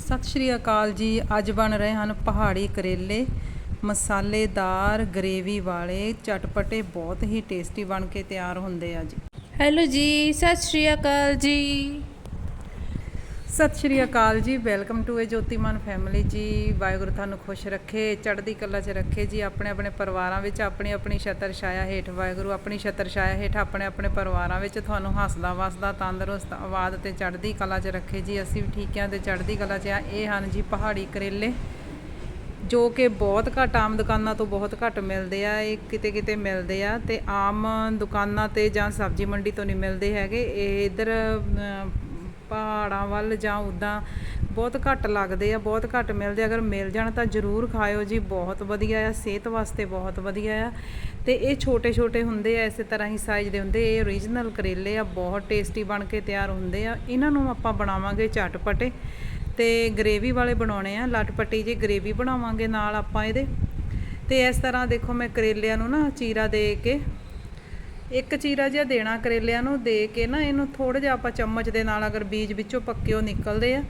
ਸਤਿ ਸ਼੍ਰੀ ਅਕਾਲ ਜੀ। ਅੱਜ ਬਣ ਰਹੇ ਹਨ ਪਹਾੜੀ ਕਰੇਲੇ, ਮਸਾਲੇਦਾਰ ਗਰੇਵੀ ਵਾਲੇ। ਚਟਪਟੇ ਬਹੁਤ ਹੀ ਟੇਸਟੀ ਬਣ ਕੇ ਤਿਆਰ ਹੁੰਦੇ ਆ ਜੀ। ਹੈਲੋ ਜੀ, ਸਤਿ ਸ਼੍ਰੀ ਅਕਾਲ ਜੀ। ਸਤਿ ਸ਼੍ਰੀ ਅਕਾਲ ਜੀ welcome to a Jotiman family ਜੀ। ਵਾਹਿਗੁਰੂ ਤੁਹਾਨੂੰ ਖੁਸ਼ ਰੱਖੇ, ਚੜ੍ਹਦੀ ਕਲਾ 'ਚ ਰੱਖੇ ਜੀ। ਆਪਣੇ ਆਪਣੇ ਪਰਿਵਾਰਾਂ ਵਿੱਚ ਆਪਣੀ ਆਪਣੀ ਛਤਰ ਛਾਇਆ ਹੇਠ ਵਾਹਿਗੁਰੂ, ਆਪਣੀ ਛਤਰ ਛਾਇਆ ਹੇਠ ਆਪਣੇ ਆਪਣੇ ਪਰਿਵਾਰਾਂ ਵਿੱਚ ਤੁਹਾਨੂੰ ਹੱਸਦਾ ਵਸਦਾ, ਤੰਦਰੁਸਤ ਆਬਾਦ ਤੇ ਚੜ੍ਹਦੀ ਕਲਾ 'ਚ ਰੱਖੇ ਜੀ। ਅਸੀਂ ਵੀ ਠੀਕ ਹਾਂ ਤੇ ਚੜ੍ਹਦੀ ਕਲਾ 'ਚ ਆ। ਇਹ ਹਨ ਜੀ ਪਹਾੜੀ ਕਰੇਲੇ, ਜੋ ਕਿ ਬਹੁਤ ਘੱਟ ਆਮ ਦੁਕਾਨਾਂ ਤੋਂ ਬਹੁਤ ਘੱਟ ਮਿਲਦੇ ਆ। ਇਹ ਕਿਤੇ ਕਿਤੇ ਮਿਲਦੇ ਆ ਤੇ ਆਮ ਦੁਕਾਨਾਂ ਤੇ ਜਾਂ ਸਬਜ਼ੀ ਮੰਡੀ ਤੋਂ ਨਹੀਂ ਮਿਲਦੇ ਹੈਗੇ। ਇਹ ਇਧਰ ਪਹਾੜਾਂ ਵੱਲ ਜਾਂ ਉਦਾਂ ਬਹੁਤ ਘੱਟ ਲੱਗਦੇ ਆ, ਬਹੁਤ ਘੱਟ ਮਿਲਦੇ ਅਗਰ ਮਿਲ ਜਾਣ ਤਾਂ ਜ਼ਰੂਰ ਖਾਇਓ ਜੀ, ਬਹੁਤ ਵਧੀਆ ਆ, ਸਿਹਤ ਵਾਸਤੇ ਬਹੁਤ ਵਧੀਆ ਆ। ਤੇ ਇਹ ਛੋਟੇ ਛੋਟੇ ਹੁੰਦੇ ਆ, ਇਸੇ ਤਰ੍ਹਾਂ ਹੀ ਸਾਈਜ਼ ਦੇ ਹੁੰਦੇ, ਇਹ ਓਰੀਜਨਲ ਕਰੇਲੇ ਆ, ਬਹੁਤ ਟੇਸਟੀ ਬਣ ਕੇ ਤਿਆਰ ਹੁੰਦੇ ਆ। ਇਹਨਾਂ ਨੂੰ ਆਪਾਂ ਬਣਾਵਾਂਗੇ ਚਟਪਟੇ ਤੇ ਗਰੇਵੀ ਵਾਲੇ ਬਣਾਉਣੇ ਆ। ਲਟਪਟੀ ਜੀ ਗਰੇਵੀ ਬਣਾਵਾਂਗੇ ਨਾਲ ਆਪਾਂ ਇਹਦੇ। ਤੇ ਇਸ ਤਰ੍ਹਾਂ ਦੇਖੋ ਮੈਂ ਕਰੇਲਿਆਂ ਨੂੰ ਨਾ ਚੀਰਾ ਦੇ ਕੇ ਇੱਕ ਚੀਰਾ ਜਿਹਾ ਦੇਣਾ ਕਰੇਲਿਆਂ ਨੂੰ, ਦੇ ਕੇ ਨਾ ਇਹਨੂੰ ਥੋੜਾ ਜਿਹਾ ਆਪਾਂ ਚਮਚ ਦੇ ਨਾਲ ਅਗਰ ਬੀਜ ਵਿੱਚੋਂ ਪੱਕੇ ਉਹ ਨਿਕਲਦੇ ਆ,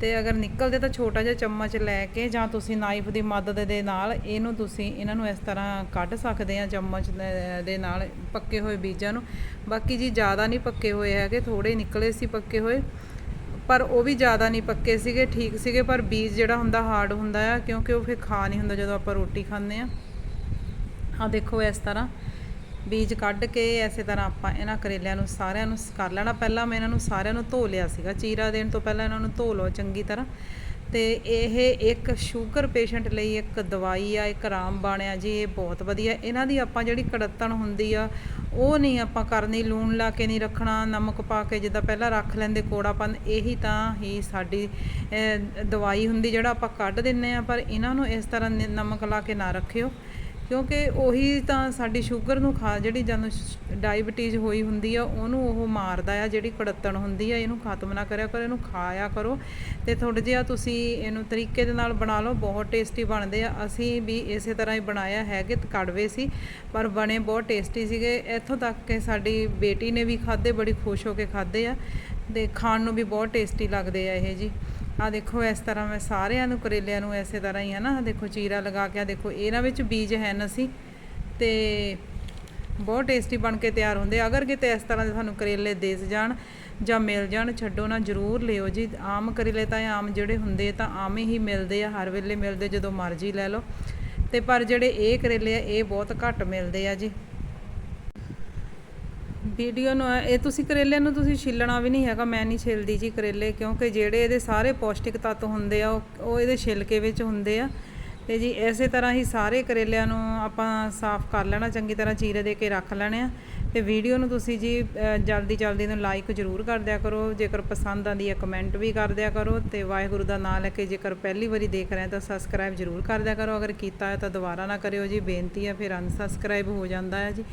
ਤੇ ਅਗਰ ਨਿਕਲਦੇ ਤਾਂ ਛੋਟਾ ਜਿਹਾ ਚਮਚ ਲੈ ਕੇ ਜਾਂ ਤੁਸੀਂ ਨਾਈਫ ਦੀ ਮਦਦ ਦੇ ਨਾਲ ਇਹਨੂੰ ਤੁਸੀਂ ਇਹਨਾਂ ਨੂੰ ਇਸ ਤਰ੍ਹਾਂ ਕੱਢ ਸਕਦੇ ਆ ਚਮਚ ਦੇ- ਦੇ ਨਾਲ ਪੱਕੇ ਹੋਏ ਬੀਜਾਂ ਨੂੰ। ਬਾਕੀ ਜੀ ਜ਼ਿਆਦਾ ਨਹੀਂ ਪੱਕੇ ਹੋਏ ਹੈਗੇ ਥੋੜੇ ਨਿਕਲੇ ਸੀ ਪੱਕੇ ਹੋਏ, ਪਰ ਉਹ ਵੀ ਜ਼ਿਆਦਾ ਨਹੀਂ ਪੱਕੇ ਸੀਗੇ, ਠੀਕ ਸੀਗੇ, ਪਰ ਬੀਜ ਜਿਹੜਾ ਹੁੰਦਾ ਹਾਰਡ ਹੁੰਦਾ ਆ, ਕਿਉਂਕਿ ਉਹ ਫਿਰ ਖਾ ਨਹੀਂ ਹੁੰਦਾ ਜਦੋਂ ਆਪਾਂ ਰੋਟੀ ਖਾਂਦੇ ਆ। ਆ ਦੇਖੋ ਇਸ ਤਰ੍ਹਾਂ ਬੀਜ ਕੱਢ ਕੇ ਐਸੇ ਤਰ੍ਹਾਂ ਆਪਾਂ ਇਹਨਾਂ ਕਰੇਲਿਆਂ ਨੂੰ ਸਾਰਿਆਂ ਨੂੰ ਕਰ ਲੈਣਾ। ਪਹਿਲਾਂ ਮੈਂ ਇਹਨਾਂ ਨੂੰ ਸਾਰਿਆਂ ਨੂੰ ਧੋ ਲਿਆ ਸੀਗਾ। ਚੀਰਾ ਦੇਣ ਤੋਂ ਪਹਿਲਾਂ ਇਹਨਾਂ ਨੂੰ ਧੋ ਲਓ ਚੰਗੀ ਤਰ੍ਹਾਂ। ਤੇ ਇਹ ਇੱਕ ਸ਼ੂਗਰ ਪੇਸ਼ੈਂਟ ਲਈ ਇੱਕ ਦਵਾਈ ਆ, ਇੱਕ ਰਾਮਬਾਣ ਆ ਜੀ, ਇਹ ਬਹੁਤ ਵਧੀਆ। ਇਹਨਾਂ ਦੀ ਆਪਾਂ ਜਿਹੜੀ ਕੜੱਤਣ ਹੁੰਦੀ ਆ, ਉਹ ਨਹੀਂ ਆਪਾਂ ਕਰਨੀ ਲੂਣ ਲਾ ਕੇ ਨਹੀਂ ਰੱਖਣਾ, ਨਮਕ ਪਾ ਕੇ ਜਿੱਦਾਂ ਪਹਿਲਾਂ ਰੱਖ ਲੈਂਦੇ ਕੋੜਾਪਨ, ਇਹੀ ਤਾਂ ਹੀ ਸਾਡੀ ਦਵਾਈ ਹੁੰਦੀ ਜਿਹੜਾ ਆਪਾਂ ਕੱਢ ਦਿੰਨੇ ਆ। ਪਰ ਇਹਨਾਂ ਨੂੰ ਇਸ ਤਰ੍ਹਾਂ ਨ- ਨਮਕ ਲਾ ਕੇ ਨਾ ਰੱਖਿਓ। ਕਿਉਂਕਿ ਉਹੀ ਤਾਂ ਸਾਡੀ ਸ਼ੂਗਰ ਨੂੰ ਖਾ, ਜਿਹੜੀ ਜਦੋਂ ਡਾਇਬਟੀਜ਼ ਹੋਈ ਹੁੰਦੀ ਆ, ਉਹਨੂੰ ਉਹ ਮਾਰਦਾ ਆ, ਜਿਹੜੀ ਕੜੱਤਣ ਹੁੰਦੀ ਆ, ਇਹਨੂੰ ਖਤਮ ਨਾ ਕਰਿਆ ਕਰੋ, ਇਹਨੂੰ ਖਾਇਆ ਕਰੋ। ਤੇ ਥੋੜਾ ਜਿਹਾ ਤੁਸੀਂ ਇਹਨੂੰ ਤਰੀਕੇ ਦੇ ਨਾਲ ਬਣਾ ਲਓ, ਬਹੁਤ ਟੇਸਟੀ ਬਣਦੇ ਆ। ਅਸੀਂ ਵੀ ਇਸੇ ਤਰ੍ਹਾਂ ਹੀ ਬਣਾਇਆ ਹੈਗੇ, ਕੜਵੇ ਸੀ, ਪਰ ਬਣੇ ਬਹੁਤ ਟੇਸਟੀ ਸੀਗੇ। ਇੱਥੋਂ ਤੱਕ ਕਿ ਸਾਡੀ ਬੇਟੀ ਨੇ ਵੀ ਖਾਦੇ ਬੜੀ ਖੁਸ਼ ਹੋ ਕੇ ਖਾਦੇ ਆ। ਤੇ ਖਾਣ ਨੂੰ ਵੀ ਬਹੁਤ ਟੇਸਟੀ ਲੱਗਦੇ ਆ ਇਹ ਜੀ। ਆ ਦੇਖੋ, ਇਸ ਤਰ੍ਹਾਂ ਮੈਂ ਸਾਰਿਆਂ ਨੂੰ, ਕਰੇਲਿਆਂ ਨੂੰ ਐਸੇ ਤਰ੍ਹਾਂ ਹੀ ਹੈ ਨਾ ਦੇਖੋ, ਚੀਰਾ ਲਗਾ ਕੇ ਆ ਦੇਖੋ, ਇਹਨਾਂ ਵਿੱਚ ਬੀਜ ਹੈ ਅਸੀਂ। ਤੇ ਬਹੁਤ ਟੇਸਟੀ ਬਣ ਕੇ ਤਿਆਰ ਹੁੰਦੇ ਅਗਰ ਕਿਤੇ ਇਸ ਤਰ੍ਹਾਂ ਦੇ ਤੁਹਾਨੂੰ ਕਰੇਲੇ ਦੇਸ ਜਾਣ ਜਾਂ ਮਿਲ ਜਾਣ, ਛੱਡੋ ਨਾ, ਜ਼ਰੂਰ ਲਿਓ ਜੀ। ਆਮ ਕਰੇਲੇ ਤਾਂ ਆਮ ਜਿਹੜੇ ਹੁੰਦੇ ਤਾਂ ਆਮ ਹੀ ਮਿਲਦੇ ਆ, ਹਰ ਵੇਲੇ ਮਿਲਦੇ ਜਦੋਂ ਮਰਜ਼ੀ ਲੈ ਲਓ। ਤੇ ਪਰ ਜਿਹੜੇ ਇਹ ਕਰੇਲੇ ਆ, ਇਹ ਬਹੁਤ ਘੱਟ ਮਿਲਦੇ ਆ ਜੀ। ਵੀਡੀਓ ਨੂੰ, ਇਹ ਤੁਸੀਂ ਕਰੇਲਿਆਂ ਨੂੰ ਤੁਸੀਂ ਛਿੱਲਣਾ ਵੀ ਨਹੀਂ ਹੈਗਾ, ਮੈਂ ਨਹੀਂ ਛਿੱਲਦੀ ਜੀ ਕਰੇਲੇ, ਕਿਉਂਕਿ ਜਿਹੜੇ ਇਹਦੇ ਸਾਰੇ ਪੌਸ਼ਟਿਕ ਤੱਤ ਹੁੰਦੇ ਆ, ਉਹ ਉਹ ਇਹਦੇ ਛਿਲਕੇ ਵਿੱਚ ਹੁੰਦੇ ਆ। ਤੇ ਜੀ ਇਸੇ ਤਰ੍ਹਾਂ ਹੀ ਸਾਰੇ ਕਰੇਲਿਆਂ ਨੂੰ ਆਪਾਂ ਸਾਫ਼ ਕਰ ਲੈਣਾ, ਚੰਗੀ ਤਰ੍ਹਾਂ ਚੀਰੇ ਦੇ ਕੇ ਰੱਖ ਲੈਣੇ ਆ। ਤੇ ਵੀਡੀਓ ਨੂੰ ਤੁਸੀਂ ਜੀ ਜਲਦੀ ਜਲਦੀ ਨੂੰ ਲਾਈਕ ਜ਼ਰੂਰ ਕਰ ਦਿਆ ਕਰੋ, ਜੇਕਰ ਪਸੰਦ ਆਂਦੀ ਹੈ ਕਮੈਂਟ ਵੀ ਕਰ ਦਿਆ ਕਰੋ, ਤੇ ਵਾਹਿਗੁਰੂ ਦਾ ਨਾਮ ਲੈ ਕੇ ਜੇਕਰ ਪਹਿਲੀ ਵਾਰੀ ਦੇਖ ਰਹੇ ਤਾਂ ਸਬਸਕ੍ਰਾਈਬ ਜ਼ਰੂਰ ਕਰ ਦਿਆ ਕਰੋ, ਅਗਰ ਕੀਤਾ ਹੈ ਤਾਂ ਦੁਬਾਰਾ ਨਾ ਕਰਿਓ ਜੀ, ਬੇਨਤੀ ਹੈ ਫਿਰ ਅਨਸਬਸਕ੍ਰਾਈਬ ਹੋ ਜਾਂਦਾ ਹੈ ਜੀ।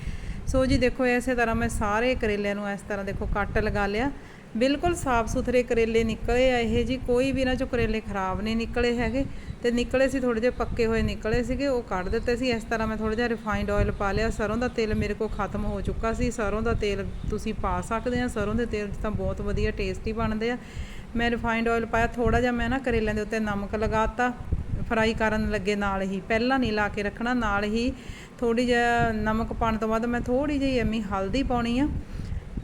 ਸੋ ਜੀ ਦੇਖੋ, ਇਸੇ ਤਰ੍ਹਾਂ ਮੈਂ ਸਾਰੇ ਕਰੇਲਿਆਂ ਨੂੰ ਇਸ ਤਰ੍ਹਾਂ ਦੇਖੋ, ਕੱਟ ਲਗਾ ਲਿਆ। ਬਿਲਕੁਲ ਸਾਫ਼ ਸੁਥਰੇ ਕਰੇਲੇ ਨਿਕਲੇ ਆ ਇਹ ਜੀ। ਕੋਈ ਵੀ ਇਹਨਾਂ ਚੋਂ ਕਰੇਲੇ ਖਰਾਬ ਨਹੀਂ ਨਿਕਲੇ ਹੈਗੇ ਤੇ ਨਿਕਲੇ ਸੀ ਥੋੜੇ ਜਿਹੇ ਪੱਕੇ ਹੋਏ ਨਿਕਲੇ ਸੀਗੇ, ਉਹ ਕੱਢ ਦਿੱਤੇ ਸੀ। ਇਸ ਤਰ੍ਹਾਂ ਮੈਂ ਥੋੜਾ ਜਿਹਾ ਰਿਫਾਈਨਡ ਆਇਲ ਪਾ ਲਿਆ। ਸਰੋਂ ਦਾ ਤੇਲ ਮੇਰੇ ਕੋਲ ਖਤਮ ਹੋ ਚੁੱਕਾ ਸੀ। ਸਰੋਂ ਦਾ ਤੇਲ ਤੁਸੀਂ ਪਾ ਸਕਦੇ ਆ। ਸਰੋਂ ਦੇ ਤੇਲ 'ਚ ਤਾਂ ਬਹੁਤ ਵਧੀਆ ਟੇਸਟੀ ਬਣਦੇ ਆ। ਮੈਂ ਰਿਫਾਈਨਡ ਆਇਲ ਪਾਇਆ। ਥੋੜਾ ਜਿਹਾ ਮੈਂ ਨਾ ਕਰੇਲਿਆਂ ਦੇ ਉੱਤੇ ਨਮਕ ਲਗਾਤਾ ਫਰਾਈ ਕਰਨ ਲੱਗੇ ਨਾਲ ਹੀ, ਪਹਿਲਾਂ ਨਹੀਂ ਲਾ ਕੇ ਰੱਖਣਾ, ਨਾਲ ਹੀ ਥੋੜੀ ਜਿਹਾ ਨਮਕ ਪਾਉਣ ਤੋਂ ਬਾਅਦ ਮੈਂ ਥੋੜੀ ਜਿਹੀ ਐਮੀ ਹਲਦੀ ਪਾਉਣੀ ਆ।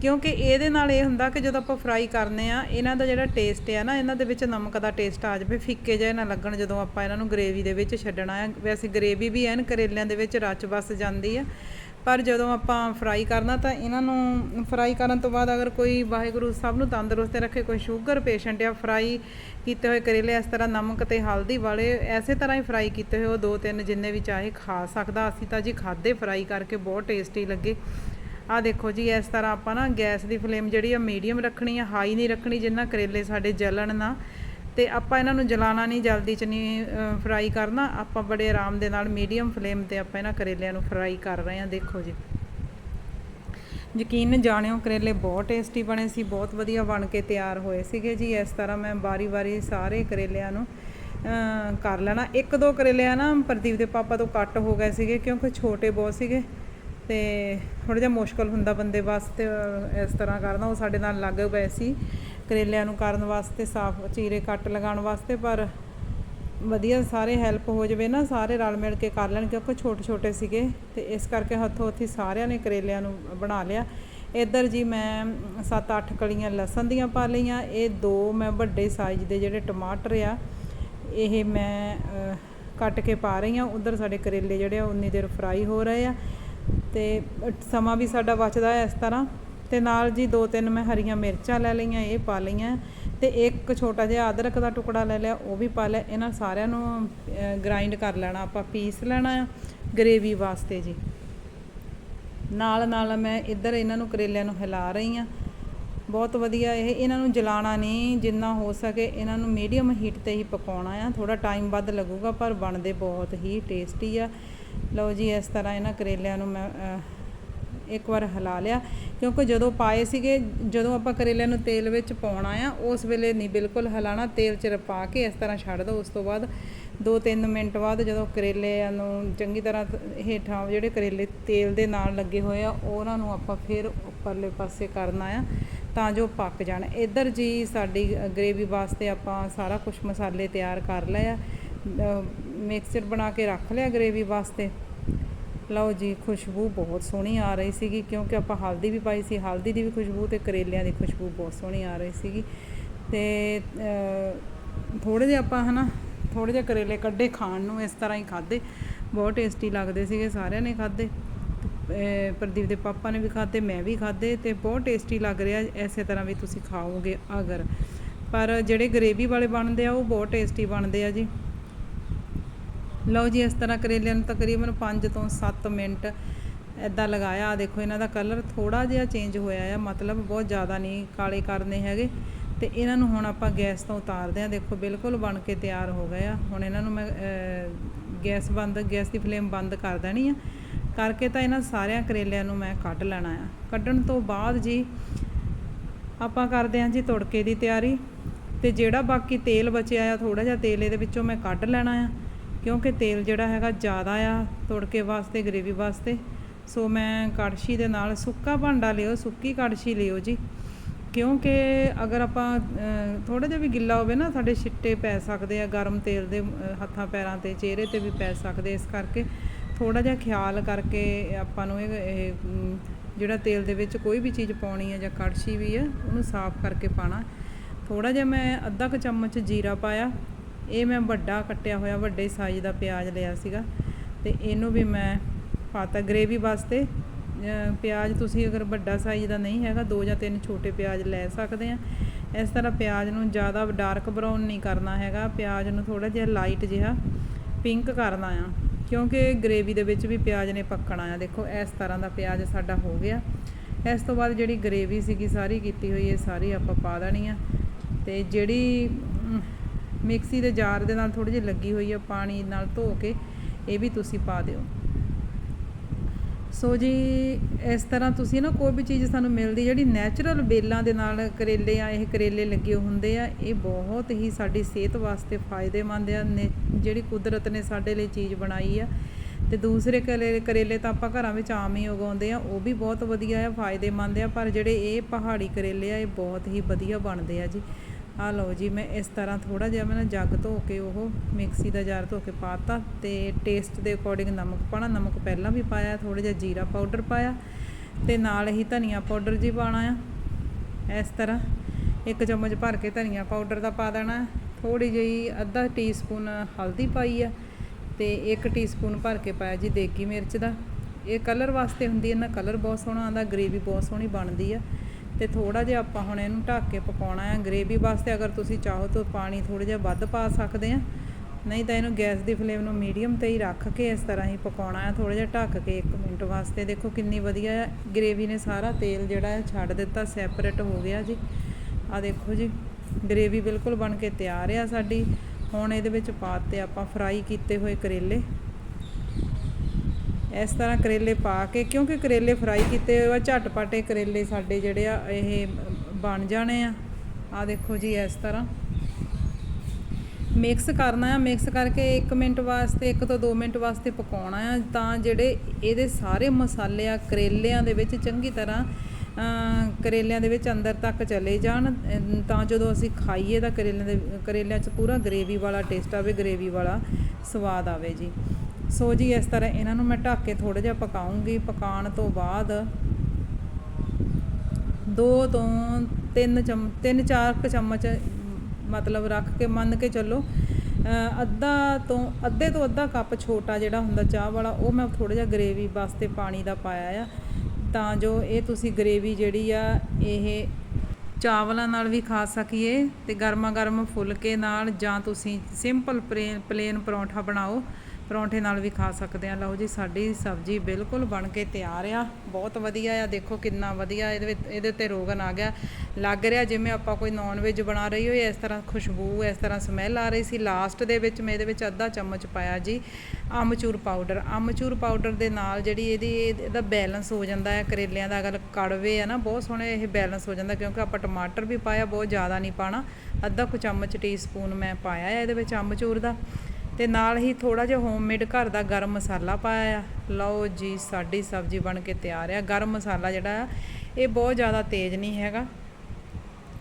ਕਿਉਂਕਿ ਇਹਦੇ ਨਾਲ ਇਹ ਹੁੰਦਾ ਕਿ ਜਦੋਂ ਆਪਾਂ ਫਰਾਈ ਕਰਨੇ ਆ, ਇਹਨਾਂ ਦਾ ਜਿਹੜਾ ਟੇਸਟ ਆ ਨਾ, ਇਹਨਾਂ ਦੇ ਵਿੱਚ ਨਮਕ ਦਾ ਟੇਸਟ ਆ ਜਾਵੇ, ਫਿੱਕੇ ਜਿਹੇ ਨਾ ਲੱਗਣ ਜਦੋਂ ਆਪਾਂ ਇਹਨਾਂ ਨੂੰ ਗਰੇਵੀ ਦੇ ਵਿੱਚ ਛੱਡਣਾ ਆ। ਵੈਸੇ ਗਰੇਵੀ ਵੀ ਐਨ ਕਰੇਲਿਆਂ ਦੇ ਵਿੱਚ ਰਚ ਬਸ ਜਾਂਦੀ ਆ। ਪਰ ਜਦੋਂ ਆਪਾਂ ਫਰਾਈ ਕਰਨਾ ਤਾਂ ਇਹਨਾਂ ਨੂੰ ਫਰਾਈ ਕਰਨ ਤੋਂ ਬਾਅਦ ਅਗਰ ਕੋਈ ਵਾਹਿਗੁਰੂ ਸਭ ਨੂੰ ਤੰਦਰੁਸਤ ਰੱਖੇ, ਕੋਈ ਸ਼ੂਗਰ ਪੇਸ਼ੈਂਟ ਆ ਫਰਾਈ ਕੀਤੇ ਹੋਏ ਕਰੇਲੇ ਇਸ ਤਰ੍ਹਾਂ ਨਮਕ ਤੇ ਹਲਦੀ ਵਾਲੇ ਐਸੇ ਤਰ੍ਹਾਂ ਹੀ ਫਰਾਈ ਕੀਤੇ ਹੋਏ, ਉਹ ਦੋ ਤਿੰਨ ਜਿੰਨੇ ਵੀ ਚਾਹੇ ਖਾ ਸਕਦਾ। ਅਸੀਂ ਤਾਂ ਜੀ ਖਾਦੇ ਫਰਾਈ ਕਰਕੇ ਬਹੁਤ ਟੇਸਟੀ ਲੱਗੇ। ਆ ਦੇਖੋ ਜੀ, ਇਸ ਤਰ੍ਹਾਂ ਆਪਾਂ ਨਾ ਗੈਸ ਦੀ ਫਲੇਮ ਜਿਹੜੀ ਆ ਮੀਡੀਅਮ ਰੱਖਣੀ ਆ ਹਾਈ ਨਹੀਂ ਰੱਖਣੀ, ਜਿੰਨਾ ਕਰੇਲੇ ਸਾਡੇ ਜਲਣ ਨਾ। ਤੇ ਆਪਾਂ ਇਹਨਾਂ ਨੂੰ ਜਲਾਣਾ ਨਹੀਂ ਜਲਦੀ ਚ ਨਹੀਂ ਫਰਾਈ ਕਰਨਾ। ਆਪਾਂ ਬੜੇ ਆਰਾਮ ਦੇ ਨਾਲ ਮੀਡੀਅਮ ਫਲੇਮ ਤੇ ਆਪਾਂ ਇਹਨਾਂ ਕਰੇਲਿਆਂ ਨੂੰ ਫਰਾਈ ਕਰ ਰਹੇ ਹਾਂ ਦੇਖੋ ਜੀ। ਯਕੀਨ ਜਾਣਿਓ ਕਰੇਲੇ ਬਹੁਤ ਟੇਸਟੀ ਬਣੇ ਸੀ ਬਹੁਤ ਵਧੀਆ ਬਣ ਕੇ ਤਿਆਰ ਹੋਏ ਸੀਗੇ ਜੀ। ਇਸ ਤਰ੍ਹਾਂ ਮੈਂ ਬਾਰੀ-ਬਾਰੀ ਸਾਰੇ ਕਰੇਲਿਆਂ ਨੂੰ ਕਰ ਲੈਣਾ। ਇੱਕ ਦੋ ਕਰੇਲੇ ਆ ਨਾ ਪ੍ਰਦੀਪ ਦੇ ਪਾਪਾ ਤੋਂ ਕੱਟ ਹੋ ਗਏ ਸੀਗੇ ਕਿਉਂਕਿ ਛੋਟੇ ਬਹੁਤ ਸੀਗੇ। ਤੇ ਥੋੜਾ ਜਿਹਾ ਮੁਸ਼ਕਲ ਹੁੰਦਾ ਬੰਦੇ ਵਾਸਤੇ ਅਹ, ਇਸ ਤਰ੍ਹਾਂ ਕਰਨਾ ਉਹ ਸਾਡੇ ਨਾਲ ਲੱਗ ਪਏ ਸੀ। ਕਰੇਲਿਆਂ ਨੂੰ ਕਰਨ ਵਾਸਤੇ ਸਾਫ਼ ਚੀਰੇ ਕੱਟ ਲਗਾਉਣ ਵਾਸਤੇ, ਪਰ ਵਧੀਆ ਸਾਰੇ ਹੈਲਪ ਹੋ ਜਾਵੇ ਨਾ, ਸਾਰੇ ਰਲ ਮਿਲ ਕੇ ਕਰ ਲੈਣ, ਕਿਉਂਕਿ ਛੋਟੇ ਛੋਟੇ ਸੀਗੇ ਤੇ ਇਸ ਕਰਕੇ ਹੱਥੋਂ ਹੱਥੀ ਸਾਰਿਆਂ ਨੇ ਕਰੇਲਿਆਂ ਨੂੰ ਬਣਾ ਲਿਆ। ਇੱਧਰ ਜੀ ਮੈਂ 7-8 ਕਲੀਆਂ ਲਸਣ ਦੀਆਂ ਪਾ ਲਈਆਂ, ਇਹ ਦੋ ਮੈਂ ਵੱਡੇ ਸਾਈਜ਼ ਦੇ ਜਿਹੜੇ ਟਮਾਟਰ ਆ, ਇਹ ਮੈਂ ਕੱਟ ਕੇ ਪਾ ਰਹੀ ਹਾਂ। ਉਧਰ ਸਾਡੇ ਕਰੇਲੇ ਜਿਹੜੇ ਆ, ਉਨੀ ਦੇਰ ਫਰਾਈ ਹੋ ਰਹੇ ਆ ਤੇ ਸਮਾਂ ਵੀ ਸਾਡਾ ਬਚਦਾ ਹੈ ਇਸ ਤਰ੍ਹਾਂ। ਤੇ ਨਾਲ ਜੀ ਦੋ ਤਿੰਨ ਮੈਂ ਹਰੀਆਂ ਮਿਰਚਾਂ ਲੈ ਲਈਆਂ, ਇਹ ਪਾ ਲਈਆਂ ਤੇ ਇੱਕ ਛੋਟਾ ਜਿਹਾ ਅਦਰਕ ਦਾ ਟੁਕੜਾ ਲੈ ਲਿਆ, ਉਹ ਵੀ ਪਾ ਲਿਆ। ਇਹਨਾਂ ਸਾਰਿਆਂ ਨੂੰ ਗ੍ਰਾਈਂਡ ਕਰ ਲੈਣਾ, ਆਪਾਂ ਪੀਸ ਲੈਣਾ ਆ ਗਰੇਵੀ ਵਾਸਤੇ ਜੀ। ਨਾਲ ਨਾਲ ਮੈਂ ਇੱਧਰ ਇਹਨਾਂ ਨੂੰ ਕਰੇਲਿਆਂ ਨੂੰ ਹਿਲਾ ਰਹੀ ਆ ਬਹੁਤ ਵਧੀਆ ਇਹ, ਇਹਨਾਂ ਨੂੰ ਜਲਾਣਾ ਨਹੀਂ ਜਿੰਨਾ ਹੋ ਸਕੇ, ਇਹਨਾਂ ਨੂੰ ਮੀਡੀਅਮ ਹੀਟ ਤੇ ਹੀ ਪਕਾਉਣਾ ਆ। ਥੋੜਾ ਟਾਈਮ ਵੱਧ ਲੱਗੂਗਾ, ਪਰ ਬਣਦੇ ਬਹੁਤ ਹੀ ਟੇਸਟੀ ਆ। ਲਓ ਜੀ, ਇਸ ਤਰ੍ਹਾਂ ਇਹਨਾਂ ਕਰੇਲਿਆਂ ਨੂੰ ਮੈਂ ਇੱਕ ਵਾਰ ਹਿਲਾ ਲਿਆ। ਕਿਉਂਕਿ ਜਦੋਂ ਪਾਏ ਸੀਗੇ, ਜਦੋਂ ਆਪਾਂ ਕਰੇਲਿਆਂ ਨੂੰ ਤੇਲ ਵਿੱਚ ਪਾਉਣਾ ਆ, ਉਸ ਵੇਲੇ ਨਹੀਂ ਬਿਲਕੁਲ ਹਿਲਾਣਾ, ਤੇਲ 'ਚ ਪਾ ਕੇ ਇਸ ਤਰ੍ਹਾਂ ਛੱਡ ਦਿਓ ਉਸ ਤੋਂ ਬਾਅਦ 2-3 ਮਿੰਟ ਬਾਅਦ ਜਦੋਂ ਕਰੇਲਿਆਂ ਨੂੰ ਚੰਗੀ ਤਰ੍ਹਾਂ ਹੇਠਾਂ ਜਿਹੜੇ ਕਰੇਲੇ ਤੇਲ ਦੇ ਨਾਲ ਲੱਗੇ ਹੋਏ ਆ, ਉਹਨਾਂ ਨੂੰ ਆਪਾਂ ਫਿਰ ਉੱਪਰਲੇ ਪਾਸੇ ਕਰਨਾ ਆ ਤਾਂ ਜੋ ਪੱਕ ਜਾਣ। ਇੱਧਰ ਜੀ ਸਾਡੀ ਗ੍ਰੇਵੀ ਵਾਸਤੇ ਆਪਾਂ ਸਾਰਾ ਕੁਝ ਮਸਾਲੇ ਤਿਆਰ ਕਰ ਲਏ ਆ। ਮਿਕਸਚਰ ਬਣਾ ਕੇ ਰੱਖ ਲਿਆ ਗ੍ਰੇਵੀ ਵਾਸਤੇ। ਲਓ ਜੀ, ਖੁਸ਼ਬੂ ਬਹੁਤ ਸੋਹਣੀ ਆ ਰਹੀ ਸੀਗੀ, ਕਿਉਂਕਿ ਆਪਾਂ ਹਲਦੀ ਵੀ ਪਾਈ ਸੀ, ਹਲਦੀ ਦੀ ਵੀ ਖੁਸ਼ਬੂ ਤੇ ਕਰੇਲਿਆਂ ਦੀ ਖੁਸ਼ਬੂ ਬਹੁਤ ਸੋਹਣੀ ਆ ਰਹੀ ਸੀਗੀ। ਤੇ ਥੋੜੇ ਜਿਹਾ ਆਪਾਂ ਹਨਾ ਥੋੜੇ ਜਿਹਾ ਕਰੇਲੇ ਕੱਢੇ ਖਾਣ ਨੂੰ, ਇਸ ਤਰ੍ਹਾਂ ਹੀ ਖਾਦੇ ਬਹੁਤ ਟੇਸਟੀ ਲੱਗਦੇ ਸੀਗੇ, ਸਾਰਿਆਂ ਨੇ ਖਾਦੇ ਪ੍ਰਦੀਪ ਦੇ ਪਾਪਾ ਨੇ ਵੀ ਖਾਦੇ ਮੈਂ ਵੀ ਖਾਦੇ ਤੇ ਬਹੁਤ ਟੇਸਟੀ ਲੱਗ ਰਿਹਾ ਐਸੇ ਤਰ੍ਹਾਂ ਵੀ ਤੁਸੀਂ ਖਾਓਗੇ ਅਗਰ। ਪਰ ਜਿਹੜੇ ਗਰੇਵੀ ਵਾਲੇ ਬਣਦੇ ਆ, ਉਹ ਬਹੁਤ ਟੇਸਟੀ ਬਣਦੇ ਆ ਜੀ। ਲਓ ਜੀ, ਇਸ ਤਰ੍ਹਾਂ ਕਰੇਲਿਆਂ ਨੂੰ ਤਕਰੀਬਨ 5 ਤੋਂ 7 ਮਿੰਟ ਐਦਾਂ ਲਗਾਇਆ। ਆ ਦੇਖੋ, ਇਹਨਾਂ ਦਾ ਕਲਰ ਥੋੜਾ ਜਿਹਾ ਚੇਂਜ ਹੋਇਆ ਆ, ਮਤਲਬ ਬਹੁਤ ਜ਼ਿਆਦਾ ਨਹੀਂ ਕਾਲੇ ਕਰਨੇ ਹੈਗੇ। ਤੇ ਇਹਨਾਂ ਨੂੰ ਹੁਣ ਆਪਾਂ ਗੈਸ ਤੋਂ ਉਤਾਰਦੇ ਆ ਦੇਖੋ, ਬਿਲਕੁਲ ਬਣ ਕੇ ਤਿਆਰ ਹੋ ਗਏ ਆ। ਹੁਣ ਇਹਨਾਂ ਨੂੰ ਮੈਂ ਗੈਸ ਬੰਦ, ਗੈਸ ਦੀ ਫਲੇਮ ਬੰਦ ਕਰ ਦੇਣੀ ਆ। ਕਰਕੇ ਤਾਂ ਇਹਨਾਂ ਸਾਰਿਆਂ ਕਰੇਲਿਆਂ ਨੂੰ ਮੈਂ ਕੱਢ ਲੈਣਾ ਆ। ਕੱਢਣ ਤੋਂ ਬਾਅਦ ਜੀ ਆਪਾਂ ਕਰਦੇ ਹਾਂ ਜੀ ਤੁੜਕੇ ਦੀ ਤਿਆਰੀ। ਤੇ ਜਿਹੜਾ ਬਾਕੀ ਤੇਲ ਬਚਿਆ ਆ ਥੋੜਾ ਜਿਹਾ ਤੇਲ ਇਹਦੇ ਵਿੱਚੋਂ ਮੈਂ ਕੱਢ ਲੈਣਾ ਆ। ਕਿਉਂਕਿ ਤੇਲ ਜਿਹੜਾ ਹੈਗਾ ਜ਼ਿਆਦਾ ਆ ਤੁੜਕੇ ਵਾਸਤੇ, ਗਰੇਵੀ ਵਾਸਤੇ। ਸੋ ਮੈਂ ਕੜਛੀ ਦੇ ਨਾਲ ਸੁੱਕਾ ਭਾਂਡਾ ਲਿਓ, ਸੁੱਕੀ ਕੜਛੀ ਲਿਓ ਜੀ। ਕਿਉਂਕਿ ਅਗਰ ਆਪਾਂ ਥੋੜਾ ਜਿਹਾ ਵੀ ਗਿੱਲਾ ਹੋਵੇ ਨਾ, ਸਾਡੇ ਛਿੱਟੇ ਪੈ ਸਕਦੇ ਆ, ਗਰਮ ਤੇਲ ਦੇ ਹੱਥਾਂ ਪੈਰਾਂ ਤੇ, ਚਿਹਰੇ ਤੇ ਵੀ ਪੈ ਸਕਦੇ ਇਸ ਕਰਕੇ। ਥੋੜਾ ਜਿਹਾ ਖਿਆਲ ਕਰਕੇ ਆਪਾਂ ਨੂੰ ਇਹ ਜਿਹੜਾ ਤੇਲ ਦੇ ਵਿੱਚ ਕੋਈ ਵੀ ਚੀਜ਼ ਪਾਉਣੀ ਹੈ ਜਾਂ ਕੜਛੀ ਵੀ ਹੈ ਉਹਨੂੰ ਸਾਫ਼ ਕਰਕੇ ਪਾਣਾ ਥੋੜਾ ਜਿਹਾ ਮੈਂ ਅੱਧਾ ਕੁ ਚਮਚ ਜੀਰਾ ਪਾਇਆ। ਇਹ ਮੈਂ ਵੱਡਾ ਕੱਟਿਆ ਹੋਇਆ, ਵੱਡੇ ਸਾਈਜ਼ ਦਾ ਪਿਆਜ਼ ਲਿਆ ਸੀਗਾ ਤੇ ਇਹਨੂੰ ਵੀ ਮੈਂ ਪਾਤਾ ਗ੍ਰੇਵੀ ਵਾਸਤੇ। ਪਿਆਜ਼ ਤੁਸੀਂ ਅਗਰ ਵੱਡਾ ਸਾਈਜ਼ ਦਾ ਨਹੀਂ ਹੈਗਾ, ਦੋ ਜਾਂ ਤਿੰਨ ਛੋਟੇ ਪਿਆਜ਼ ਲੈ ਸਕਦੇ ਆ। ਇਸ ਤਰ੍ਹਾਂ ਪਿਆਜ਼ ਨੂੰ ਜ਼ਿਆਦਾ ਡਾਰਕ ਬਰਾਊਨ ਨਹੀਂ ਕਰਨਾ ਹੈਗਾ, ਪਿਆਜ਼ ਨੂੰ ਥੋੜਾ ਜਿਹਾ ਲਾਈਟ ਜਿਹਾ ਪਿੰਕ ਕਰਨਾ ਆ। ਕਿਉਂਕਿ ਗ੍ਰੇਵੀ ਦੇ ਵਿੱਚ ਵੀ ਪਿਆਜ਼ ਨੇ ਪੱਕਣਾ ਆ। ਦੇਖੋ, ਇਸ ਤਰ੍ਹਾਂ ਦਾ ਪਿਆਜ਼ ਸਾਡਾ ਹੋ ਗਿਆ। ਇਸ ਤੋਂ ਬਾਅਦ ਜਿਹੜੀ ਗ੍ਰੇਵੀ ਸੀਗੀ, ਸਾਰੀ ਕੀਤੀ ਹੋਈ, ਇਹ ਸਾਰੀ ਆਪਾਂ ਪਾ ਦੇਣੀ ਆ। ਤੇ ਜਿਹੜੀ ਮਿਕਸੀ ਦੇ ਜਾਰ ਦੇ ਨਾਲ ਥੋੜੀ ਜਿਹੀ ਲੱਗੀ ਹੋਈ ਆ ਪਾਣੀ ਨਾਲ ਧੋ ਕੇ, ਇਹ ਵੀ ਤੁਸੀਂ ਪਾ ਦਿਓ। ਸੋ ਜੀ, ਇਸ ਤਰ੍ਹਾਂ ਤੁਸੀਂ ਨਾ ਕੋਈ ਵੀ ਚੀਜ਼ ਸਾਨੂੰ ਮਿਲਦੀ, ਜਿਹੜੀ ਨੈਚੁਰਲ ਬੇਲਾਂ ਦੇ ਨਾਲ ਕਰੇਲੇ ਆ ਇਹ ਕਰੇਲੇ ਲੱਗੇ ਹੁੰਦੇ ਆ, ਇਹ ਬਹੁਤ ਹੀ ਸਾਡੀ ਸਿਹਤ ਵਾਸਤੇ ਫਾਇਦੇਮੰਦ ਆ ਜਿਹੜੀ ਕੁਦਰਤ ਨੇ ਸਾਡੇ ਲਈ ਚੀਜ਼ ਬਣਾਈ ਆ। ਤੇ ਦੂਸਰੇ ਕਰੇਲੇ ਕਰੇਲੇ ਤਾਂ ਆਪਾਂ ਘਰਾਂ ਵਿੱਚ ਆਮ ਹੀ ਉਗਾਉਂਦੇ ਆ, ਉਹ ਵੀ ਬਹੁਤ ਵਧੀਆ ਆ, ਫਾਇਦੇਮੰਦ ਆ, ਪਰ ਜਿਹੜੇ ਇਹ ਪਹਾੜੀ ਕਰੇਲੇ ਆ, ਇਹ ਬਹੁਤ ਹੀ ਵਧੀਆ ਬਣਦੇ ਆ ਜੀ। ਆ ਲਓ ਜੀ, ਮੈਂ ਇਸ ਤਰ੍ਹਾਂ ਥੋੜਾ ਜਿਹਾ ਮੈਂ ਨਾ ਜੱਗ ਧੋ ਕੇ ਉਹ ਮਿਕਸੀ ਦਾ ਜਾਰ ਧੋ ਕੇ ਪਾਤਾ ਤੇ ਟੇਸਟ ਦੇ ਅਕੋਰਡਿੰਗ ਨਮਕ ਪਾਣਾ ਨਮਕ ਪਹਿਲਾਂ ਵੀ ਪਾਇਆ ਥੋੜਾ ਜਿਹਾ ਜੀਰਾ ਪਾਊਡਰ ਪਾਇਆ ਤੇ ਨਾਲ ਹੀ ਧਨੀਆ ਪਾਊਡਰ ਜੀ ਪਾਣਾ ਆ। ਇਸ ਤਰ੍ਹਾਂ ਇੱਕ ਚਮਚ ਭਰ ਕੇ ਧਨੀਆ ਪਾਊਡਰ ਦਾ ਪਾ ਦੇਣਾ। ਥੋੜੀ ਜਿਹੀ ਅੱਧਾ ਟੀਸਪੂਨ ਹਲਦੀ ਪਾਈ ਆ ਤੇ 1 ਟੀਸਪੂਨ ਭਰ ਕੇ ਪਾਇਆ ਜੀ ਦੇਗੀ ਮਿਰਚ ਦਾ। ਇਹ ਕਲਰ ਵਾਸਤੇ ਹੁੰਦੀ ਹੈ ਨਾ ਕਲਰ ਬਹੁਤ ਸੋਹਣਾ ਆਉਂਦਾ ਗ੍ਰੇਵੀ ਬਹੁਤ ਸੋਹਣੀ ਬਣਦੀ ਆ। ਤੇ ਥੋੜਾ ਜਿਹਾ ਆਪਾਂ ਹੁਣ ਇਹਨੂੰ ਢੱਕ ਕੇ ਪਕਾਉਣਾ ਆ ਗ੍ਰੇਵੀ ਵਾਸਤੇ ਅਗਰ ਤੁਸੀਂ ਚਾਹੋ ਤਾਂ ਪਾਣੀ ਥੋੜਾ ਜਿਹਾ ਵੱਧ ਪਾ ਸਕਦੇ ਆ ਨਹੀਂ ਤਾਂ ਇਹਨੂੰ ਗੈਸ ਦੀ ਫਲੇਮ ਨੂੰ ਮੀਡੀਅਮ ਤੇ ਹੀ ਰੱਖ ਕੇ ਇਸ ਤਰ੍ਹਾਂ ਹੀ ਪਕਾਉਣਾ ਆ ਥੋੜਾ ਜਿਹਾ ਢੱਕ ਕੇ 1 ਮਿੰਟ ਵਾਸਤੇ। ਦੇਖੋ ਕਿੰਨੀ ਵਧੀਆ ਗ੍ਰੇਵੀ ਨੇ ਸਾਰਾ ਤੇਲ ਜਿਹੜਾ ਹੈ ਛੱਡ ਦਿੱਤਾ ਸੈਪਰੇਟ ਹੋ ਗਿਆ ਜੀ। ਆ ਦੇਖੋ ਜੀ, ਗ੍ਰੇਵੀ ਬਿਲਕੁਲ ਬਣ ਕੇ ਤਿਆਰ ਆ ਸਾਡੀ। ਹੁਣ ਇਹਦੇ ਵਿੱਚ ਪਾਤੇ ਆਪਾਂ ਫਰਾਈ ਕੀਤੇ ਹੋਏ ਕਰੇਲੇ। ਇਸ ਤਰ੍ਹਾਂ ਕਰੇਲੇ ਪਾ ਕੇ, ਕਿਉਂਕਿ ਕਰੇਲੇ ਫਰਾਈ ਕੀਤੇ ਹੋਏ ਆ, ਝਟਪਟੇ ਕਰੇਲੇ ਸਾਡੇ ਜਿਹੜੇ ਆ, ਇਹ ਬਣ ਜਾਣੇ ਆ। ਆ ਦੇਖੋ ਜੀ ਇਸ ਤਰ੍ਹਾਂ। ਮਿਕਸ ਕਰਨਾ ਆ ਮਿਕਸ ਕਰਕੇ 1 ਮਿੰਟ ਵਾਸਤੇ 1 ਤੋਂ 2 ਮਿੰਟ ਵਾਸਤੇ ਪਕਾਉਣਾ ਆ, ਤਾਂ ਜਿਹੜੇ ਇਹਦੇ ਸਾਰੇ ਮਸਾਲੇ ਆ, ਕਰੇਲਿਆਂ ਦੇ ਵਿੱਚ ਚੰਗੀ ਤਰ੍ਹਾਂ ਕਰੇਲਿਆਂ ਦੇ ਵਿੱਚ ਅੰਦਰ ਤੱਕ ਚਲੇ ਜਾਣ। ਤਾਂ ਜਦੋਂ ਅਸੀਂ ਖਾਈਏ ਤਾਂ ਕਰੇਲਿਆਂ ਦੇ, ਕਰੇਲਿਆਂ 'ਚ ਪੂਰਾ ਗਰੇਵੀ ਵਾਲਾ ਟੇਸਟ ਆਵੇ ਗਰੇਵੀ ਵਾਲਾ ਸਵਾਦ ਆਵੇ ਜੀ। ਸੋ ਜੀ, ਇਸ ਤਰ੍ਹਾਂ ਇਹਨਾਂ ਨੂੰ ਮੈਂ ਢੱਕ ਕੇ ਥੋੜਾ ਜਿਹਾ ਪਕਾਉਂਗੀ। ਪਕਾਉਣ ਤੋਂ ਬਾਅਦ ਦੋ ਤੋਂ ਤਿੰਨ ਚਮ, ਤਿੰਨ ਚਾਰ ਕੁ ਚਮਚ, ਮਤਲਬ ਰੱਖ ਕੇ ਮੰਨ ਕੇ ਚੱਲੋ ਅੱਧਾ ਤੋਂ, ਅੱਧੇ ਤੋਂ ਅੱਧਾ ਕੱਪ ਛੋਟਾ ਜਿਹੜਾ ਹੁੰਦਾ ਚਾਹ ਵਾਲਾ, ਉਹ ਮੈਂ ਥੋੜਾ ਜਿਹਾ ਗਰੇਵੀ ਵਾਸਤੇ ਪਾਣੀ ਦਾ ਪਾਇਆ ਆ। ਤਾਂ ਜੋ ਇਹ ਤੁਸੀਂ ਗਰੇਵੀ ਜਿਹੜੀ ਆ, ਇਹ ਚਾਵਲਾਂ ਨਾਲ ਵੀ ਖਾ ਸਕੀਏ ਤੇ ਗਰਮਾ ਗਰਮ ਫੁਲਕੇ ਨਾਲ ਜਾਂ ਤੁਸੀਂ ਸਿੰਪਲ ਪਲੇਨ ਪਰੌਂਠਾ ਬਣਾਓ। ਪਰੌਂਠੇ ਨਾਲ ਵੀ ਖਾ ਸਕਦੇ ਆ ਲਓ ਜੀ, ਸਾਡੀ ਸਬਜ਼ੀ ਬਿਲਕੁਲ ਬਣ ਕੇ ਤਿਆਰ ਆ। ਬਹੁਤ ਵਧੀਆ ਆ। ਦੇਖੋ ਕਿੰਨਾ ਵਧੀਆ ਇਹਦੇ ਵਿੱਚ, ਇਹਦੇ ਉੱਤੇ ਰੋਗਨ ਆ ਗਿਆ। ਲੱਗ ਰਿਹਾ ਜਿਵੇਂ ਆਪਾਂ ਕੋਈ ਨੌਨ ਵੈਜ ਬਣਾ ਰਹੀ ਹੋਏ, ਇਸ ਤਰ੍ਹਾਂ ਖੁਸ਼ਬੂ, ਇਸ ਤਰ੍ਹਾਂ ਸਮੈਲ ਆ ਰਹੀ ਸੀ। ਲਾਸਟ ਦੇ ਵਿੱਚ ਮੈਂ ਇਹਦੇ ਵਿੱਚ ਅੱਧਾ ਚਮਚ ਪਾਇਆ ਜੀ, ਅਮਚੂਰ ਪਾਊਡਰ ਅਮਚੂਰ ਪਾਊਡਰ ਦੇ ਨਾਲ ਜਿਹੜੀ ਇਹਦੀ, ਇਹਦਾ ਬੈਲੈਂਸ ਹੋ ਜਾਂਦਾ ਹੈ ਕਰੇਲਿਆਂ ਦਾ ਅਗਰ ਕੜਵੇ ਆ ਨਾ, ਬਹੁਤ ਸੋਹਣੇ ਇਹ ਬੈਲੈਂਸ ਹੋ ਜਾਂਦਾ, ਕਿਉਂਕਿ ਆਪਾਂ ਟਮਾਟਰ ਵੀ ਪਾਇਆ, ਬਹੁਤ ਜ਼ਿਆਦਾ ਨਹੀਂ ਪਾਣਾ। ਅੱਧਾ ਕੁ ਚਮਚ ਟੀਸਪੂਨ ਮੈਂ ਪਾਇਆ ਹੈ ਇਹਦੇ ਵਿੱਚ ਅਮਚੂਰ ਦਾ। ਤੇ ਨਾਲ ਹੀ ਥੋੜਾ ਜਿਹਾ ਹੋਮਮੇਡ ਘਰ ਦਾ ਗਰਮ ਮਸਾਲਾ ਪਾਇਆ। ਆ ਲਓ ਜੀ, ਸਾਡੀ ਸਬਜ਼ੀ ਬਣ ਕੇ ਤਿਆਰ ਆ। ਗਰਮ ਮਸਾਲਾ ਜਿਹੜਾ ਆ, ਇਹ ਬਹੁਤ ਜ਼ਿਆਦਾ ਤੇਜ਼ ਨਹੀਂ ਹੈਗਾ।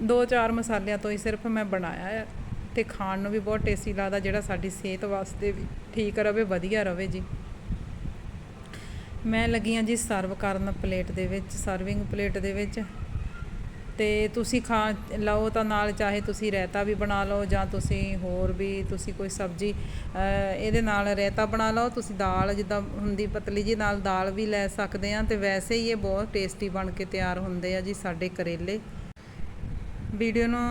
ਦੋ ਚਾਰ ਮਸਾਲਿਆਂ ਤੋਂ ਹੀ ਸਿਰਫ ਮੈਂ ਬਣਾਇਆ ਆ ਤੇ ਖਾਣ ਨੂੰ ਵੀ ਬਹੁਤ ਟੇਸਟੀ ਲੱਗਦਾ, ਜਿਹੜਾ ਸਾਡੀ ਸਿਹਤ ਵਾਸਤੇ ਵੀ ਠੀਕ ਰਵੇ, ਵਧੀਆ ਰਵੇ ਜੀ। ਮੈਂ ਲੱਗੀ ਹਾਂ ਜੀ ਸਰਵ ਕਰਨ ਪਲੇਟ ਦੇ ਵਿੱਚ ਸਰਵਿੰਗ ਪਲੇਟ ਦੇ ਵਿੱਚ। ਅਤੇ ਤੁਸੀਂ ਖਾ ਲਓ ਤਾਂ ਨਾਲ ਚਾਹੇ ਤੁਸੀਂ ਰਾਇਤਾ ਵੀ ਬਣਾ ਲਓ ਜਾਂ ਤੁਸੀਂ ਹੋਰ ਵੀ ਤੁਸੀਂ ਕੋਈ ਸਬਜ਼ੀ ਇਹਦੇ ਨਾਲ ਰਾਇਤਾ ਬਣਾ ਲਓ। ਤੁਸੀਂ ਦਾਲ ਜਿੱਦਾਂ ਹੁੰਦੀ ਪਤਲੀ ਜੀ ਨਾਲ ਦਾਲ ਵੀ ਲੈ ਸਕਦੇ ਆ ਤੇ ਵੈਸੇ ਹੀ ਇਹ ਬਹੁਤ ਟੇਸਟੀ ਬਣ ਕੇ ਤਿਆਰ ਹੁੰਦੇ ਆ ਜੀ ਸਾਡੇ ਕਰੇਲੇ। ਵੀਡੀਓ ਨੂੰ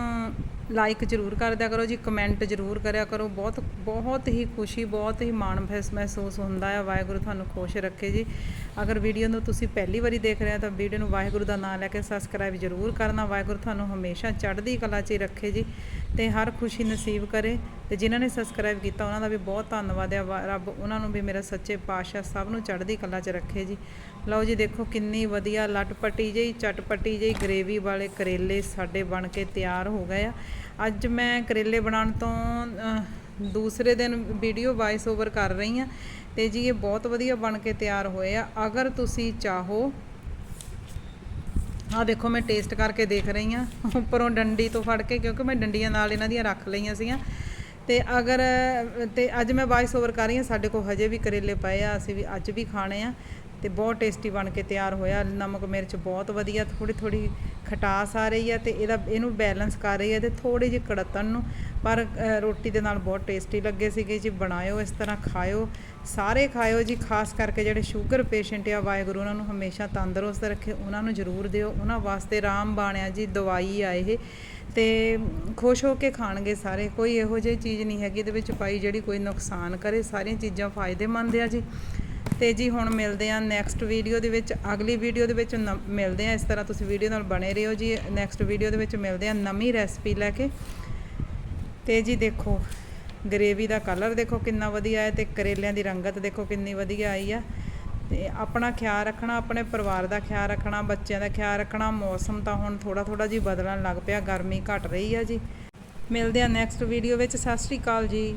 ਲਾਈਕ ਜ਼ਰੂਰ ਕਰ ਦਿਆ ਕਰੋ ਜੀ ਕਮੈਂਟ ਜ਼ਰੂਰ ਕਰਿਆ ਕਰੋ। ਬਹੁਤ ਬਹੁਤ ਹੀ ਖੁਸ਼ੀ, ਬਹੁਤ ਹੀ ਮਾਣ ਮਹਿਸ- ਮਹਿਸੂਸ ਹੁੰਦਾ ਹੈ ਵਾਹਿਗੁਰੂ ਤੁਹਾਨੂੰ ਖੁਸ਼ ਰੱਖੇ ਜੀ। ਅਗਰ ਵੀਡੀਓ ਨੂੰ ਤੁਸੀਂ ਪਹਿਲੀ ਵਾਰੀ ਦੇਖ ਰਹੇ ਹੋ ਤਾਂ ਵੀਡੀਓ ਨੂੰ ਵਾਹਿਗੁਰੂ ਦਾ ਨਾਮ ਲੈ ਕੇ ਸਬਸਕ੍ਰਾਈਬ ਜ਼ਰੂਰ ਕਰਨਾ। ਵਾਹਿਗੁਰੂ ਤੁਹਾਨੂੰ ਹਮੇਸ਼ਾ ਚੜ੍ਹਦੀ ਕਲਾ 'ਚ ਹੀ ਰੱਖੇ ਜੀ। ਤੇ ਹਰ ਖੁਸ਼ੀ ਨਸੀਬ ਕਰੇ ਤੇ ਜਿਨ੍ਹਾਂ ਨੇ ਸਬਸਕ੍ਰਾਈਬ ਕੀਤਾ, ਉਹਨਾਂ ਦਾ ਵੀ ਬਹੁਤ ਧੰਨਵਾਦ ਹੈ ਵਾ- ਰੱਬ ਉਹਨਾਂ ਨੂੰ ਵੀ ਮੇਰਾ ਸੱਚੇ ਪਾਤਸ਼ਾਹ ਸਭ ਨੂੰ ਚੜ੍ਹਦੀ ਕਲਾ 'ਚ ਰੱਖੇ ਜੀ। ਲਓ ਜੀ ਦੇਖੋ ਕਿੰਨੀ ਵਧੀਆ ਲਟਪਟੀ ਜਿਹੀ, ਚਟਪਟੀ ਜਿਹੀ ਗਰੇਵੀ ਵਾਲੇ ਕਰੇਲੇ ਸਾਡੇ ਬਣ ਕੇ ਤਿਆਰ ਹੋ ਗਏ ਆ। ਅੱਜ ਮੈਂ ਕਰੇਲੇ ਬਣਾਉਣ ਤੋਂ ਦੂਸਰੇ ਦਿਨ ਵੀਡੀਓ ਵਾਇਸ ਓਵਰ ਕਰ ਰਹੀ ਆ ਤੇ ਜੀ ਇਹ ਬਹੁਤ ਵਧੀਆ ਬਣ ਕੇ ਤਿਆਰ ਹੋਏ ਆ। ਅਗਰ ਤੁਸੀਂ ਚਾਹੋ ਆਹ ਦੇਖੋ ਮੈਂ ਟੇਸਟ ਕਰਕੇ ਦੇਖ ਰਹੀ ਆ ਉੱਪਰੋਂ ਡੰਡੀ ਤੋਂ ਫੜ ਕੇ, ਕਿਉਂਕਿ ਮੈਂ ਡੰਡੀਆਂ ਨਾਲ ਇਹਨਾਂ ਦੀਆਂ ਰੱਖ ਲਈਆਂ ਸੀਗੀਆਂ। ਤੇ ਅਗਰ, ਤੇ ਅੱਜ ਮੈਂ ਵਾਇਸ ਓਵਰ ਕਰ ਰਹੀ ਹਾਂ, ਸਾਡੇ ਕੋਲ ਹਜੇ ਵੀ ਕਰੇਲੇ ਪਏ ਆ, ਅਸੀਂ ਵੀ ਅੱਜ ਵੀ ਖਾਣੇ ਆ। ਤੇ ਬਹੁਤ ਟੇਸਟੀ ਬਣ ਕੇ ਤਿਆਰ ਹੋਇਆ। ਨਮਕ ਮਿਰਚ ਬਹੁਤ ਵਧੀਆ ਥੋੜੀ ਥੋੜੀ ਖਟਾਸ ਆ ਰਹੀ ਆ ਤੇ ਇਹਦਾ ਇਹਨੂੰ ਬੈਲੈਂਸ ਕਰ ਰਹੀ ਹੈ ਤੇ ਥੋੜੀ ਜਿਹੀ ਕੜਤਣ ਨੂੰ। ਪਰ ਰੋਟੀ ਦੇ ਨਾਲ ਬਹੁਤ ਟੇਸਟੀ ਲੱਗੇ ਸੀਗੇ ਜੀ। ਬਣਾਇਓ ਇਸ ਤਰ੍ਹਾਂ, ਖਾਇਓ। ਸਾਰੇ ਖਾਇਓ ਜੀ, ਖਾਸ ਕਰਕੇ ਜਿਹੜੇ ਸ਼ੂਗਰ ਪੇਸ਼ੈਂਟ ਆ, ਵਾਹਿਗੁਰੂ ਉਹਨਾਂ ਨੂੰ ਹਮੇਸ਼ਾ ਤੰਦਰੁਸਤ ਰੱਖੇ। ਉਹਨਾਂ ਨੂੰ ਜ਼ਰੂਰ ਦਿਓ। ਉਹਨਾਂ ਵਾਸਤੇ ਰਾਮ ਬਾਣਿਆ ਜੀ ਦਵਾਈ ਆ ਇਹ। ਤੇ ਖੁਸ਼ ਹੋ ਕੇ ਖਾਣਗੇ ਸਾਰੇ। ਕੋਈ ਇਹੋ ਜਿਹੀ ਚੀਜ਼ ਨਹੀਂ ਹੈਗੀ ਇਹਦੇ ਵਿੱਚ ਪਾਈ ਜਿਹੜੀ ਕੋਈ ਨੁਕਸਾਨ ਕਰੇ। ਸਾਰੀਆਂ ਚੀਜ਼ਾਂ ਫਾਇਦੇਮੰਦ ਆ ਜੀ। ਤੇ ਜੀ ਹੁਣ ਮਿਲਦੇ ਆ ਨੈਕਸਟ ਵੀਡੀਓ ਦੇ ਵਿੱਚ, ਅਗਲੀ ਵੀਡੀਓ ਦੇ ਵਿੱਚ ਨ- ਮਿਲਦੇ ਆ ਇਸ ਤਰ੍ਹਾਂ ਤੁਸੀਂ ਵੀਡੀਓ ਨਾਲ ਬਣੇ ਰਹੋ ਜੀ। ਨੈਕਸਟ ਵੀਡੀਓ ਦੇ ਵਿੱਚ ਮਿਲਦੇ ਆ ਨਵੀਂ ਰੈਸਪੀ ਲੈ ਕੇ। ਤੇ ਜੀ ਦੇਖੋ ਗਰੇਵੀ ਦਾ ਕਲਰ ਦੇਖੋ ਕਿੰਨਾ ਵਧੀਆ ਹੈ ਤੇ ਕਰੇਲਿਆਂ ਦੀ ਰੰਗਤ ਦੇਖੋ ਕਿੰਨੀ ਵਧੀਆ ਆਈ ਆ। ਤੇ ਆਪਣਾ ਖਿਆਲ ਰੱਖਣਾ, ਆਪਣੇ ਪਰਿਵਾਰ ਦਾ ਖਿਆਲ ਰੱਖਣਾ, ਬੱਚਿਆਂ ਦਾ ਖਿਆਲ ਰੱਖਣਾ। ਮੌਸਮ ਤਾਂ ਹੁਣ ਥੋੜਾ ਥੋੜਾ ਜੀ ਬਦਲਣ ਲੱਗ ਪਿਆ, ਗਰਮੀ ਘਟ ਰਹੀ ਆ ਜੀ। ਮਿਲਦੇ ਆ ਨੈਕਸਟ ਵੀਡੀਓ ਵਿੱਚ। ਸਤਿ ਸ਼੍ਰੀ ਅਕਾਲ ਜੀ।